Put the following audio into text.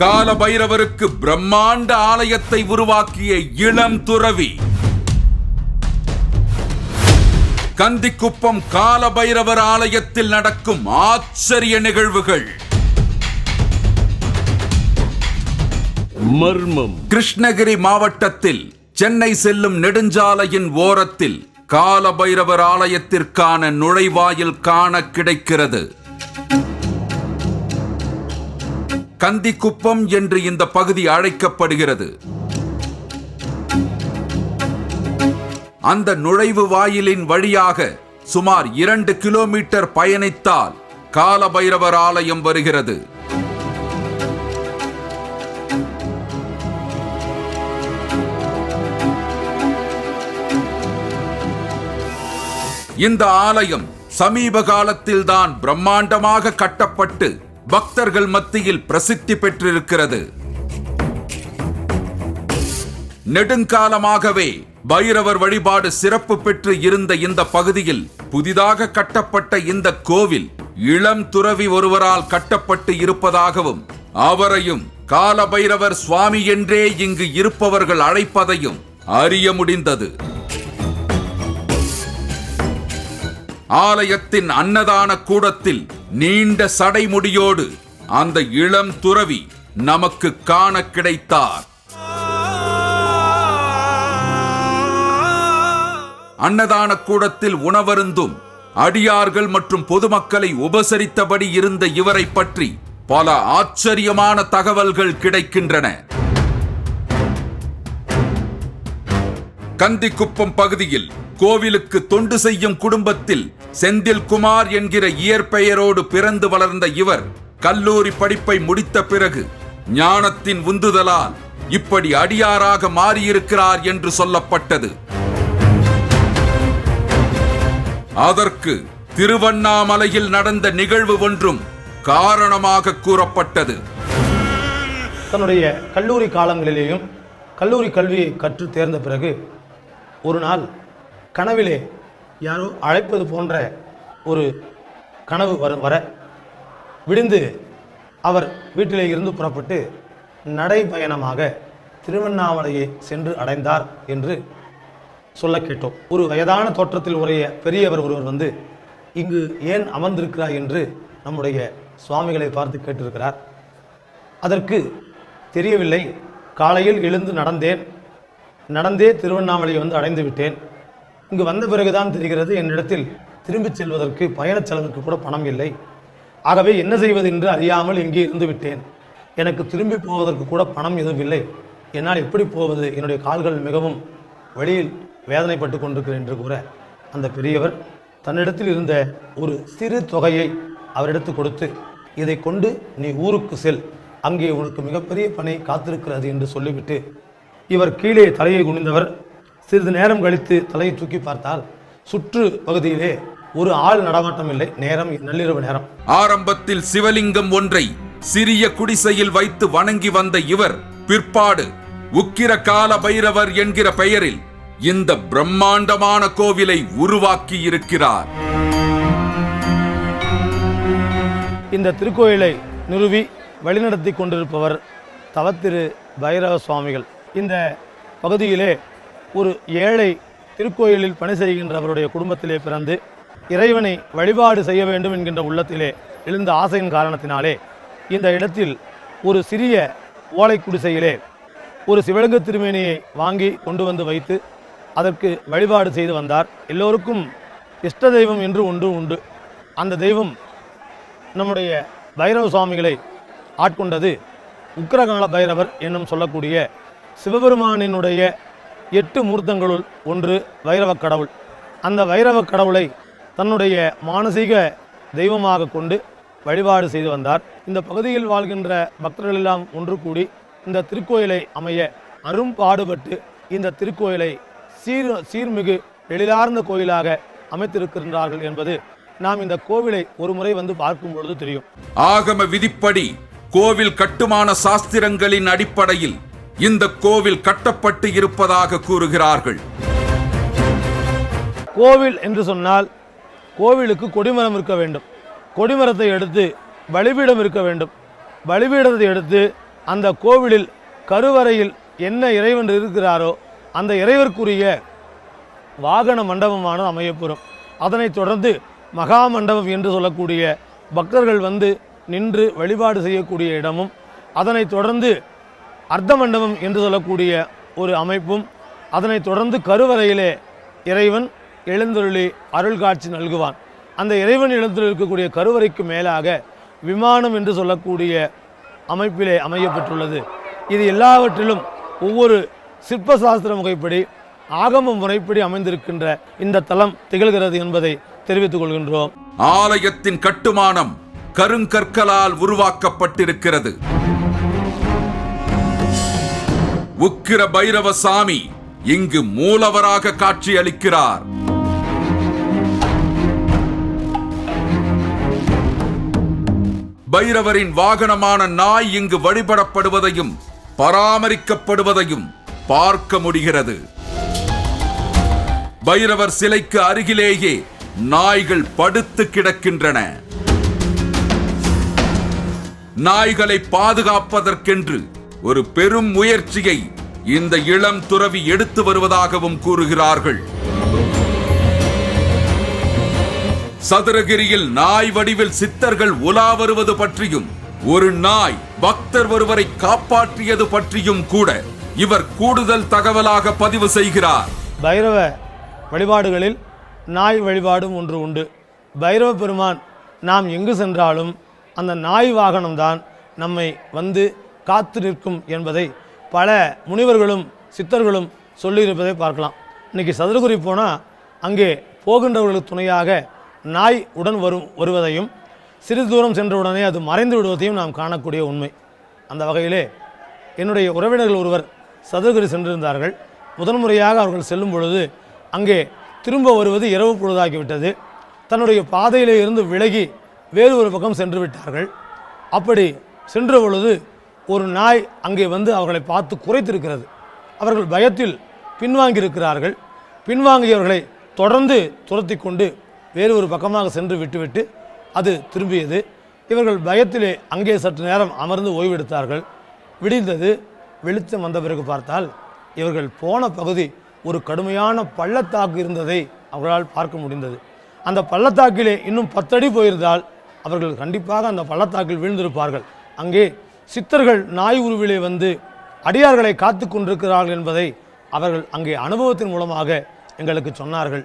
கால பைரவருக்கு பிரம்மாண்ட ஆலயத்தை உருவாக்கிய இளம் துறவி. கந்திக்குப்பம் கால பைரவர் ஆலயத்தில் நடக்கும் ஆச்சரிய நிகழ்வுகள். மர்மம். கிருஷ்ணகிரி மாவட்டத்தில் சென்னை செல்லும் நெடுஞ்சாலையின் ஓரத்தில் கால பைரவர் ஆலயத்திற்கான நுழைவாயில் காண கிடைக்கிறது. கந்திக்குப்பம் என்று இந்த பகுதி அழைக்கப்படுகிறது. அந்த நுழைவு வாயிலின் வழியாக சுமார் இரண்டு கிலோமீட்டர் பயணித்தால் காலபைரவர் ஆலயம் வருகிறது. இந்த ஆலயம் சமீப காலத்தில்தான் பிரம்மாண்டமாக கட்டப்பட்டு பக்தர்கள் மத்தியில் பிரசித்தி பெற்றிருக்கிறது. நெடுங்காலமாகவே பைரவர் வழிபாடு சிறப்பு பெற்று இருந்த இந்த பகுதியில் புதிதாக கட்டப்பட்ட இந்த கோவில் இளம் துறவி ஒருவரால் கட்டப்பட்டு இருப்பதாகவும் அவரையும் கால பைரவர் சுவாமி என்றே இங்கு இருப்பவர்கள் அழைப்பதையும் அறிய முடிந்தது. ஆலயத்தின் அன்னதான கூடத்தில் நீண்ட சடைமுடியோடு அந்த இளம் துறவி நமக்கு காண கிடைத்தார். அன்னதான கூடத்தில் உணவருந்தும் அடியார்கள் மற்றும் பொதுமக்களை உபசரித்தபடி இருந்த இவரை பற்றி பல ஆச்சரியமான தகவல்கள் கிடைக்கின்றன. கந்திக்குப்பம் பகுதியில் கோவிலுக்கு தொண்டு செய்யும் குடும்பத்தில் செந்தில்குமார் என்கிற இயற்பெயரோடு பிறந்து வளர்ந்த இவர் கல்லூரி படிப்பை முடித்த பிறகு ஞானத்தின் உந்துதலால் இப்படி அடியாராக மாறியிருக்கிறார் என்று சொல்லப்பட்டது. அதற்கு திருவண்ணாமலையில் நடந்த நிகழ்வு ஒன்றும் காரணமாக கூறப்பட்டது. தன்னுடைய கல்லூரி காலங்களிலேயும் கல்லூரி கல்வியை கற்று தேர்ந்த பிறகு ஒரு நாள் கனவிலே யாரோ அழைப்பது போன்ற ஒரு கனவு வர வர விடிந்து அவர் வீட்டிலே இருந்து புறப்பட்டு நடைபயணமாக திருவண்ணாமலையை சென்று அடைந்தார் என்று சொல்ல கேட்டோம். ஒரு வயதான தோற்றத்தில் உடைய பெரியவர் ஒருவர் வந்து இங்கு ஏன் அமர்ந்திருக்கிறார் என்று நம்முடைய சுவாமிகளை பார்த்து கேட்டிருக்கிறார். அதற்கு தெரியவில்லை காலையில் எழுந்து நடந்தேன். நடந்தே திருவண்ணாமலையை வந்து அடைந்து விட்டேன். இங்கு வந்த பிறகுதான் தெரிகிறது என்னிடத்தில் திரும்பிச் செல்வதற்கு பயணச் செலவுக்கு கூட பணம் இல்லை. ஆகவே என்ன செய்வது என்று அறியாமல் இங்கே இருந்து விட்டேன். எனக்கு திரும்பி போவதற்கு கூட பணம் எதுவும் இல்லை. என்னால் எப்படி போவது? என்னுடைய கால்கள் மிகவும் வழியில் வேதனைப்பட்டு கொண்டிருக்கிறேன் என்று கூற அந்த பெரியவர் தன்னிடத்தில் இருந்த ஒரு சிறு தொகையை அவரிடத்து கொடுத்து இதை கொண்டு நீ ஊருக்கு செல். அங்கே உனக்கு மிகப்பெரிய பணி காத்திருக்கிறது என்று சொல்லிவிட்டு இவர் கீழே தலையை குனிந்தவர் சிறிது நேரம் கழித்து தலையை தூக்கி பார்த்தால் சுற்று பகுதியிலே ஒரு ஆள் நடமாட்டம் இல்லை. நேரம் நள்ளிரவு நேரம். ஆரம்பத்தில் சிவலிங்கம் ஒன்றை சிறிய குடிசையில் வைத்து வணங்கி வந்த இவர் பிற்பாடு உக்கிர கால பைரவர் என்கிற பெயரில் இந்த பிரம்மாண்டமான கோவிலை உருவாக்கி இருக்கிறார். இந்த திருக்கோயிலை நிறுவி வழிநடத்தி கொண்டிருப்பவர் தவத்திரு பைரவ சுவாமிகள். இந்த பகுதியிலே ஒரு ஏழை திருக்கோயிலில் பணி செய்கின்றவருடைய குடும்பத்திலே பிறந்து இறைவனை வழிபாடு செய்ய வேண்டும் என்கின்ற உள்ளத்திலே எழுந்த ஆசையின் காரணத்தினாலே இந்த இடத்தில் ஒரு சிறிய ஓலை குடிசையிலே ஒரு சிவலிங்க திருமேனியை வாங்கி கொண்டு வந்து வைத்து அதற்கு வழிபாடு செய்து வந்தார். எல்லோருக்கும் இஷ்ட தெய்வம் என்று ஒன்று உண்டு. அந்த தெய்வம் நம்முடைய பைரவ சுவாமிகளை ஆட்கொண்டது உக்ரகால பைரவர் என்னும் சொல்லக்கூடிய சிவபெருமானினுடைய எட்டு மூர்த்தங்களுள் ஒன்று வைரவ கடவுள். அந்த வைரவக் கடவுளை தன்னுடைய மானசீக தெய்வமாக கொண்டு வழிபாடு செய்து வந்தார். இந்த பகுதியில் வாழ்கின்ற பக்தர்கள் எல்லாம் ஒன்று கூடி இந்த திருக்கோயிலை அமைய அரும்பாடுபட்டு இந்த திருக்கோயிலை சீர் சீர்மிகு எழிலார்ந்த கோயிலாக அமைத்திருக்கின்றார்கள் என்பது நாம் இந்த கோவிலை ஒரு முறை வந்து பார்க்கும் பொழுது தெரியும். ஆகம விதிப்படி கோவில் கட்டுமான சாஸ்திரங்களின் அடிப்படையில் இந்த கோவில் கட்டப்பட்டு இருப்பதாக கூறுகிறார்கள். கோவில் என்று சொன்னால் கோவிலுக்கு கொடிமரம் இருக்க வேண்டும். கொடிமரத்தை எடுத்து வழிபீடம் இருக்க வேண்டும். வழிபீடத்தை எடுத்து அந்த கோவிலில் கருவறையில் என்ன இறைவன் இருக்கிறாரோ அந்த இறைவருக்குரிய வாகன மண்டபமானது அமையப்பெறும். அதனைத் தொடர்ந்து மகா மண்டபம் என்று சொல்லக்கூடிய பக்தர்கள் வந்து நின்று வழிபாடு செய்யக்கூடிய இடமும் அதனைத் தொடர்ந்து அர்த்த மண்டபம் என்று சொல்லக்கூடிய ஒரு அமைப்பும் அதனைத் தொடர்ந்து கருவறையிலே இறைவன் எழுந்தருளி அருள் காட்சி நல்குவான். அந்த இறைவன் எழுந்தருளி இருக்கக்கூடிய கருவறைக்கு மேலாக விமானம் என்று சொல்லக்கூடிய அமைப்பிலே அமையப்பட்டுள்ளது இது எல்லாவற்றிலும் ஒவ்வொரு சிற்ப சாஸ்திர முறைப்படி ஆகம முறைப்படி அமைந்திருக்கின்ற இந்த தலம் திகழ்கிறது என்பதை தெரிவித்துக் கொள்கின்றோம். ஆலயத்தின் கட்டுமானம் கருங்கற்களால் உருவாக்கப்பட்டிருக்கிறது. உக்கிர பைரவ சாமி இங்கு மூலவராக காட்சியளிக்கிறார். பைரவரின் வாகனமான நாய் இங்கு வழிபடப்படுவதையும் பராமரிக்கப்படுவதையும் பார்க்க முடிகிறது. பைரவர் சிலைக்கு அருகிலேயே நாய்கள் படுத்து கிடக்கின்றன. நாய்களை பாதுகாப்பதற்கென்று ஒரு பெரும் முயற்சியை இந்த இளம் துறவி எடுத்து வருவதாகவும் கூறுகிறார்கள். சதுரகிரியில் நாய் வடிவில் சித்தர்கள் உலா வருவது பற்றியும் ஒரு நாய் பக்தர் ஒருவரை காப்பாற்றியது பற்றியும் கூட இவர் கூடுதல் தகவலாக பதிவு செய்கிறார். பைரவ வழிபாடுகளில் நாய் வழிபாடும் ஒன்று உண்டு. பைரவ பெருமான் நாம் எங்கு சென்றாலும் அந்த நாய் வாகனம்தான் நம்மை வந்து காத்து நிற்கும் என்பதை பல முனிவர்களும் சித்தர்களும் சொல்லியிருப்பதை பார்க்கலாம். இன்னைக்கு சதுரகுரி போனால் அங்கே போகின்றவர்களுக்கு துணையாக நாய் உடன் வரும் வருவதையும் சிறிது தூரம் சென்றவுடனே அது மறைந்து விடுவதையும் நாம் காணக்கூடிய உண்மை. அந்த வகையிலே என்னுடைய உறவினர்கள் ஒருவர் சதுரகிரி சென்றிருந்தார்கள். முதன்முறையாக அவர்கள் செல்லும் பொழுது அங்கே திரும்ப வருவது இரவு பொழுதாகிவிட்டது. தன்னுடைய பாதையிலே இருந்து விலகி வேறு ஒரு பக்கம் சென்று விட்டார்கள். அப்படி சென்ற பொழுது ஒரு நாய் அங்கே வந்து அவர்களை பார்த்து குறைத்திருக்கிறது. அவர்கள் பயத்தில் பின்வாங்கியிருக்கிறார்கள். பின்வாங்கியவர்களை தொடர்ந்து துரத்தி கொண்டு வேறு ஒரு பக்கமாக சென்று விட்டுவிட்டு அது திரும்பியது. இவர்கள் பயத்திலே அங்கே சற்று நேரம் அமர்ந்து ஓய்வெடுத்தார்கள். விடிந்தது. வெளிச்சம் வந்த பிறகு பார்த்தால் இவர்கள் போன பகுதி ஒரு கடுமையான பள்ளத்தாக்கு இருந்ததை அவர்களால் பார்க்க முடிந்தது. அந்த பள்ளத்தாக்கிலே இன்னும் பத்தடி போயிருந்தால் அவர்கள் கண்டிப்பாக அந்த பள்ளத்தாக்கில் வீழ்ந்திருப்பார்கள். அங்கே சித்தர்கள் நாய் உருவிலே வந்து அடியார்களை காத்து கொண்டிருக்கிறார்கள் என்பதை அவர்கள் அங்கே அனுபவத்தின் மூலமாக எங்களுக்கு சொன்னார்கள்.